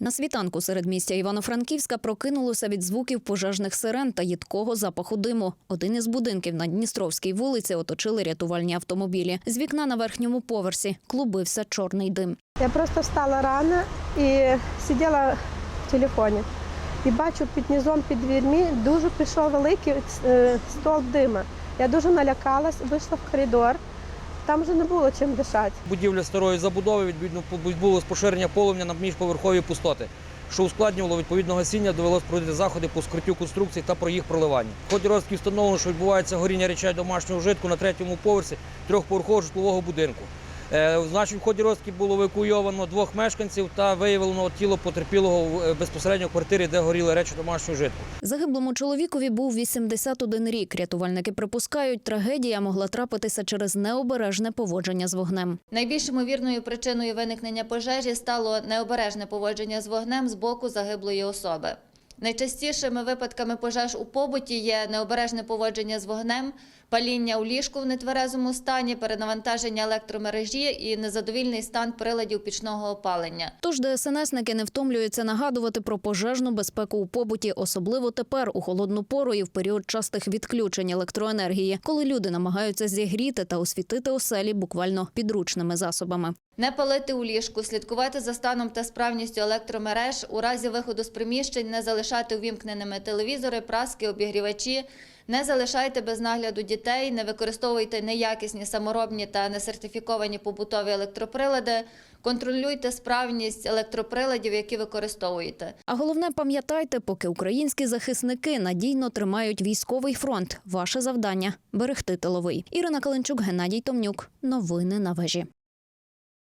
На світанку серед містя Івано-Франківська прокинулося від звуків пожежних сирен та їдкого запаху диму. Один із будинків на Дністровській вулиці оточили рятувальні автомобілі. З вікна на верхньому поверсі клубився чорний дим. Я просто встала рано і сиділа в телефоні. І бачу під низом під дверми дуже пішов великий е, стовп дима. Я дуже налякалась, вийшла в коридор. Там вже не було чим дишати. Будівля старої забудови відповідно було поширення полум'я на міжповерхові пустоти, що ускладнювало відповідно гасіння, довелось проводити заходи по скриттю конструкцій та про їх проливання. В ході розвідки встановлено, що відбувається горіння речей домашнього вжитку на третьому поверсі трьохповерхового житлового будинку. Е, Значить, в ході розвідки було евакуйовано двох мешканців та виявлено тіло потерпілого е, безпосередньо в квартирі, де горіли речі домашнього вжитку. Загиблому чоловікові був 81 рік. Рятувальники припускають, трагедія могла трапитися через необережне поводження з вогнем. Найбільш ймовірною причиною виникнення пожежі стало необережне поводження з вогнем з боку загиблої особи. Найчастішими випадками пожеж у побуті є необережне поводження з вогнем, паління у ліжку в нетверезому стані, перенавантаження електромережі і незадовільний стан приладів пічного опалення. Тож ДСНСники не втомлюються нагадувати про пожежну безпеку у побуті, особливо тепер у холодну пору і в період частих відключень електроенергії, коли люди намагаються зігріти та освітити оселі буквально підручними засобами. Не палити у ліжку, слідкувати за станом та справністю електромереж, у разі виходу з приміщень не залишати увімкненими телевізори, праски, обігрівачі, не залишайте без нагляду дітей, не використовуйте неякісні саморобні та несертифіковані побутові електроприлади, контролюйте справність електроприладів, які використовуєте. А головне, пам'ятайте, поки українські захисники надійно тримають військовий фронт. Ваше завдання берегти тиловий. Ірина Каленчук, Геннадій Томнюк. Новини на вежі.